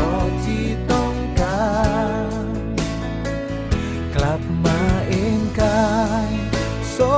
บ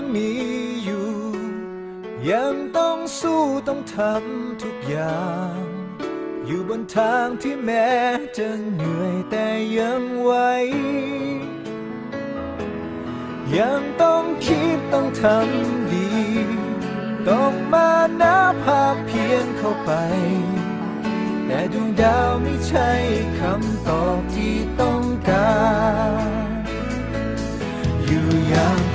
ยังมีอยู่ ยังต้องสู้ต้องทำทุกอย่าง อยู่บนทางที่แม้จะเหนื่อยแต่ยังไหวยังต้องคิดต้องทำดี ต้องมานับภาคเพียนเข้าไป แต่ดวงดาวไม่ใช่คำตอบที่ต้องการ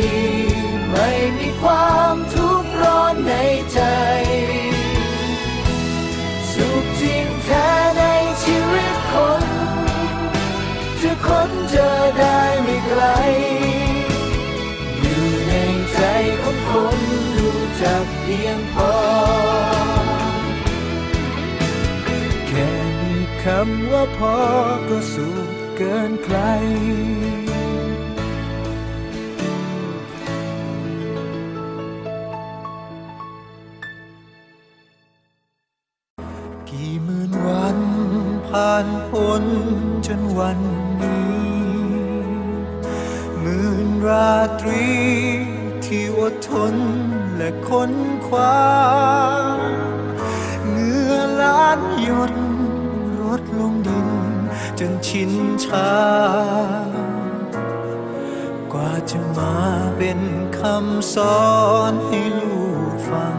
ดี ไม่มีความทุกข์ร้อนในใจ สุขจริงแท้ในชีวิตคนจะค้นเจอได้ไม่ไกล อยู่ในใจของคนรู้จักเพียงพอ แค่มีคำว่าพอก็สุขเกินใคร พ้นจนวันนี้หมื่นราตรี ที่อดทนและค้นคว้าเหงื่อล้านหยดรดลงดิน จนชินชากว่าจะมาเป็นคำสอนให้ลูกฟัง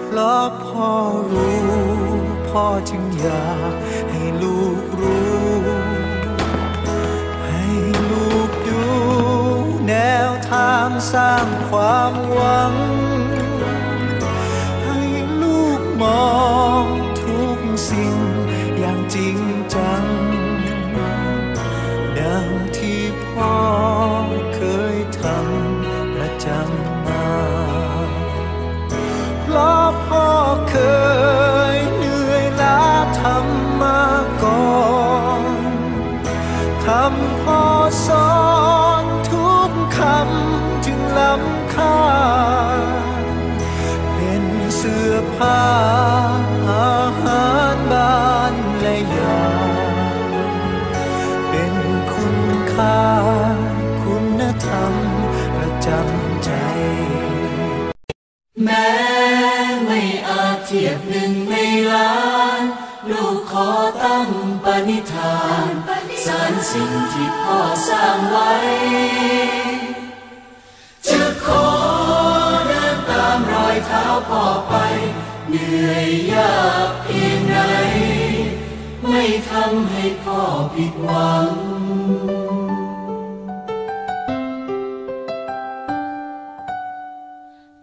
เพราะพ่อรู้ พ่อจึงอยากให้ลูกรู้ ให้ลูกดู แนวทางสร้างความหวัง ให้ลูกมองทุกสิ่งอย่างจริงจัง ดังที่พ่อเคยทำประจำ อาอาหารบ้านและยา เป็นคุณค่า คุณธรรมประจำใจ แม้ไม่อาจเทียบหนึ่งในล้าน ลูกขอตั้งปณิธานสารสิ่งที่พ่อสร้างไว้ จะขอเดินตามรอยเท้าพ่อไป เหนื่อยยากเพียงไหนไม่ทำให้พ่อผิดหวัง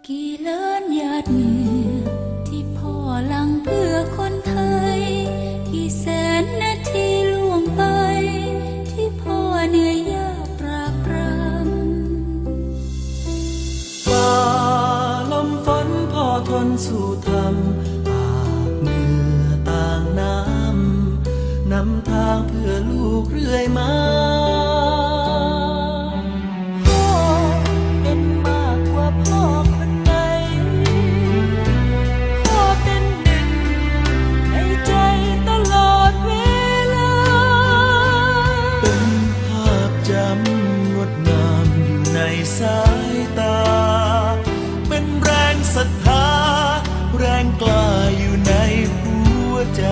กี่เลินหยาดเหงื่อที่พ่อลังเพื่อคนไทยกี่แสนนาทีล่วงไป ที่พ่อเหนื่อยยากปราบปรำฝ่าลมฝนพ่อทนสู้ ดงามอยู่ในสายตา เป็นแรงศรัทธา แรงกล้าอยู่ในหัวใจ